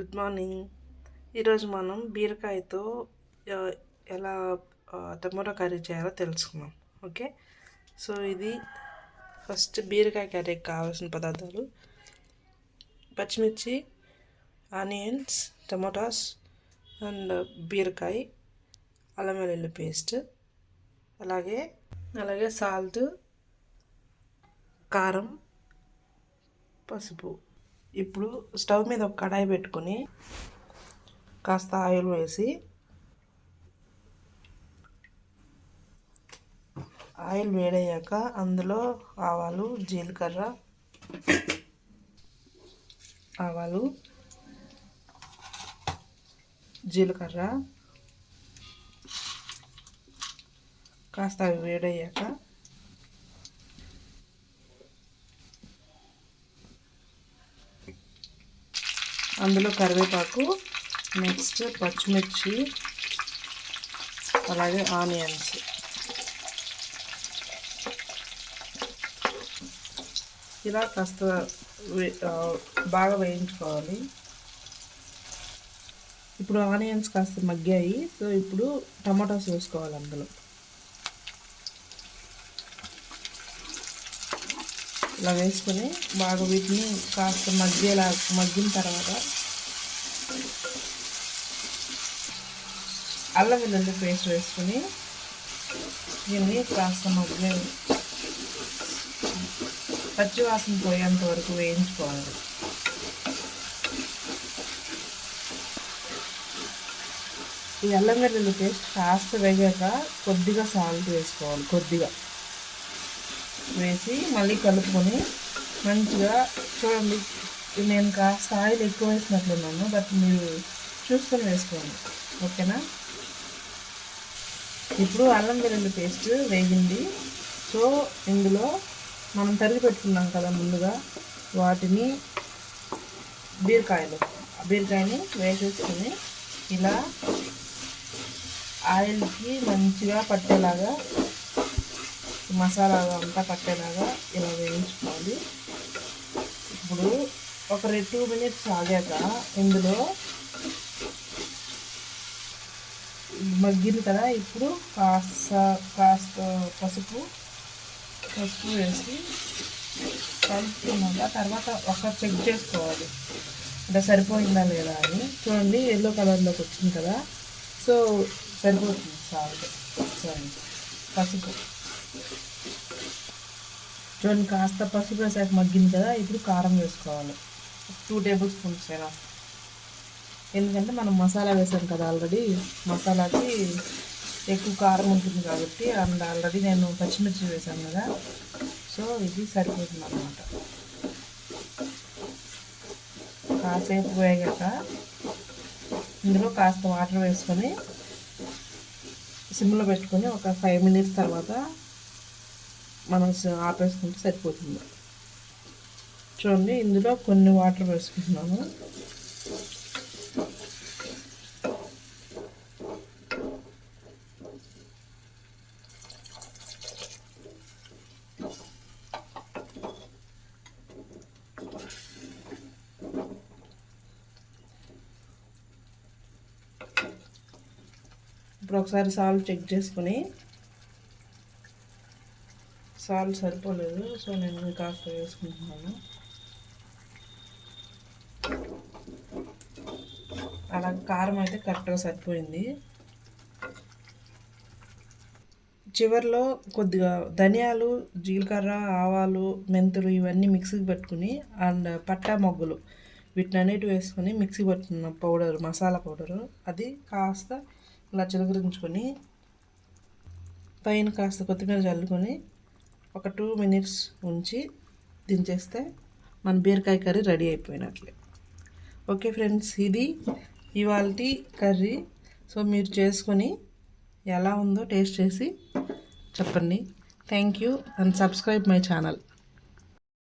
Good morning. ఈరోజు మనం బీరకాయతో ఎలా టమోటా కర్రీ చేయాలో తెలుసుకుందాం. ఓకే? సో ఇది ఫస్ట్ బీరకాయ కర్రీకి కావాల్సిన పదార్థాలు. పచ్చిమిర్చి ఆనియన్స్ టమోటాస్ అండ్ బీరకాయ అల్లం వెల్లుల్లి పేస్ట్ అలాగే అలాగే సాల్ట్ కారం పసుపు. ఇప్పుడు స్టవ్ మీద ఒక కడాయి పెట్టుకొని కాస్త ఆయిల్ వేసి ఆయిల్ వేడయ్యాక అందులో ఆవాలు జీలకర్ర ఆవాలు జీలకర్ర కాస్త అవి వేడయ్యాక అందులో కరివేపాకు నెక్స్ట్ పచ్చిమిర్చి అలాగే ఆనియన్స్. ఇలా కాస్త వే- బాగా వేయించుకోవాలి. ఇప్పుడు ఆనియన్స్ కాస్త మగ్గాయి సో ఇప్పుడు టమాటాస్ వేసుకోవాలి అందులో. ఇలా వేసుకొని బాగా వీటిని కాస్త మగ్గేలా మగ్గిన తర్వాత అల్లం వెల్లుల్లి పేస్ట్ వేసుకొని దీన్ని కాస్త మగ్గే పచ్చివాసన పోయేంత వరకు వేయించుకోవాలి. ఈ అల్లం వెల్లుల్లి పేస్ట్ కాస్త వేగాక కొద్దిగా సాల్ట్ వేసుకోవాలి కొద్దిగా. వేసి మళ్ళీ కలుపుకొని మంచిగా చూడండి నేను కాస్త ఆయిల్ ఎక్కువ వేసినట్లున్నాను బట్ మీరు చూసుకొని వేసుకోండి. ఓకేనా? ఇప్పుడు అల్లం వెల్లుల్లి పేస్ట్ వేగింది. సో ఇందులో మనం తరిగి పెట్టుకున్నాం కదా ముందుగా వాటిని బీరకాయలు. బీరకాయని వేసేసుకొని ఇలా ఆయిల్కి మంచిగా పట్టేలాగా మసాలా అంతా పట్టేలాగా ఇలా వేయించుకోవాలి. ఇప్పుడు ఒక రెండు టూ మినిట్స్ ఆగాక ఇందులో మగ్గింది కదా ఇప్పుడు కాస్త కాస్త పసుపు పసుపు వేసి కలుపుకున్నాక తర్వాత ఒక చెక్ చేసుకోవాలి. అంటే సరిపోయిందా లేదా అని. చూడండి ఎల్లో కలర్లోకి వచ్చింది కదా. సో సరిపోతుంది సాల్ట్. సారీ పసుపు. చూడండి కాస్త పసుపు వేసాక మగ్గింది కదా ఇప్పుడు కారం వేసుకోవాలి. టూ టేబుల్ స్పూన్స్ అయినా ఎందుకంటే మనం మసాలా వేసాం కదా ఆల్రెడీ మసాలాకి ఎక్కువ కారం ఉంటుంది కాబట్టి అండ్ ఆల్రెడీ నేను పచ్చిమిర్చి వేసాను కదా సో ఇది సరిపోతుంది అన్నమాట. కాసేపు వేగాక ఇందులో కాస్త వాటర్ వేసుకొని సిమ్లో పెట్టుకొని ఒక ఫైవ్ మినిట్స్ తర్వాత మనం ఆపేసుకుంటే సరిపోతుంది. చూడండి ఇందులో కొన్ని వాటర్ వేసుకుంటున్నాము. ఇప్పుడు ఒకసారి సాల్ట్ చెక్ చేసుకొని సాల్ట్ సరిపోలేదు సో నేను ఇంకా కాస్త వేసుకుంటున్నాను. అలా కారం అయితే కరెక్ట్గా సరిపోయింది. చివరిలో కొద్దిగా ధనియాలు జీలకర్ర ఆవాలు మెంతులు ఇవన్నీ మిక్సీకి పెట్టుకుని అండ్ పట్టా మొగ్గులు వీటినన్నిటి వేసుకొని మిక్సీ పట్టుకున్న పౌడర్ మసాలా పౌడరు అది కాస్త ఇలా చిలకరించుకొని పైన కాస్త కొత్తిమీర చల్లుకొని ఒక టూ మినిట్స్ ఉంచి దించేస్తే మన బీరకాయ కర్రీ రెడీ అయిపోయినట్లే. ఓకే ఫ్రెండ్స్ ఇది ఇవాళ కర్రీ. సో మీరు చేసుకొని ఎలా ఉందో టేస్ట్ చేసి చెప్పండి. Thank you and subscribe my channel